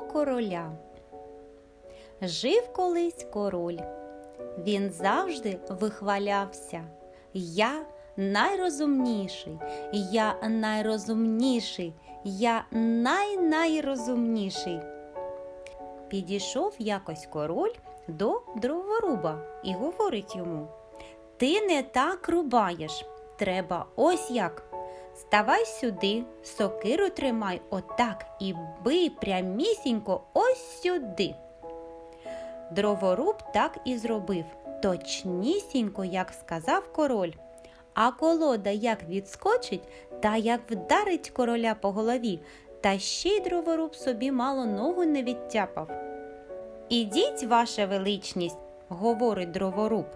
короля. Жив колись король. Він завжди вихвалявся. Я найрозумніший, я найрозумніший, я най-найрозумніший. Підійшов якось король до дроворуба і говорить йому: Ти не так рубаєш, треба ось як. Ставай сюди, сокиру тримай отак і бий прямісінько ось сюди. Дроворуб так і зробив, точнісінько, як сказав король. А колода як відскочить та як вдарить короля по голові, та ще й дроворуб собі мало ногу не відтяпав. Ідіть, ваша величність, говорить дроворуб,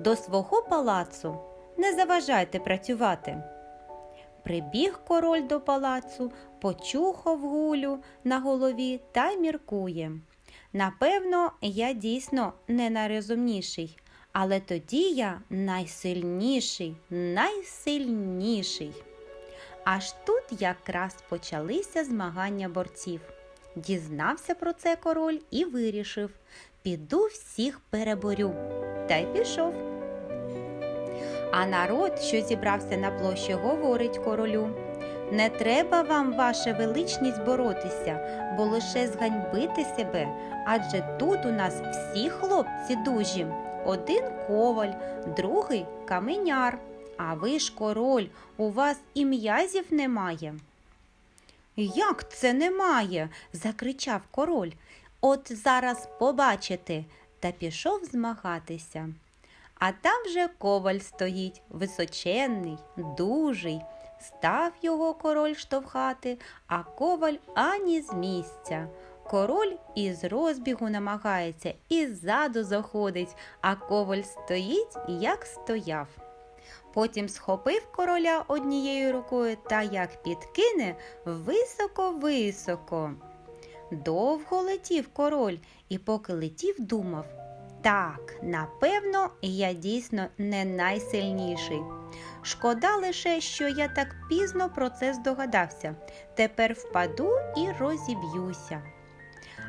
до свого палацу, не заважайте працювати. Прибіг король до палацу, почухав гулю на голові та міркує. Напевно, я дійсно не найрозумніший, але тоді я найсильніший, найсильніший. Аж тут якраз почалися змагання борців. Дізнався про це король і вирішив піду всіх переборю. Та й пішов. А народ, що зібрався на площі, говорить королю. Не треба вам, ваша величність, боротися, бо лише зганьбити себе, адже тут у нас всі хлопці дужі. Один коваль, другий каменяр. А ви ж король, у вас і м'язів немає. Як це немає? закричав король. От зараз побачите, та пішов змагатися. А там же коваль стоїть, височенний, дужий. Став його король штовхати, а коваль ані з місця. Король із розбігу намагається і ззаду заходить, а коваль стоїть, як стояв. Потім схопив короля однією рукою та як підкине високо-високо. Довго летів король і поки летів, думав так, напевно, я дійсно не найсильніший. Шкода лише, що я так пізно про це здогадався. Тепер впаду і розіб'юся.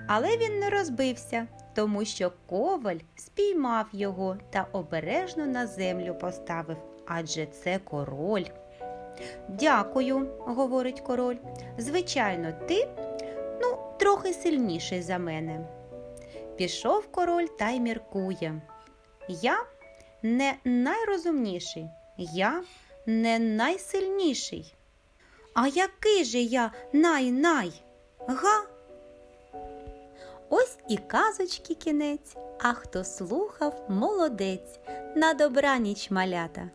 Але він не розбився, тому що коваль спіймав його та обережно на землю поставив, адже це король. Дякую, говорить король. Звичайно, ти ну, трохи сильніший за мене. Пішов король та й міркує. Я не найрозумніший, я не найсильніший. А який же я най-най? Га? Ось і казочки кінець, а хто слухав, молодець. На добраніч малята.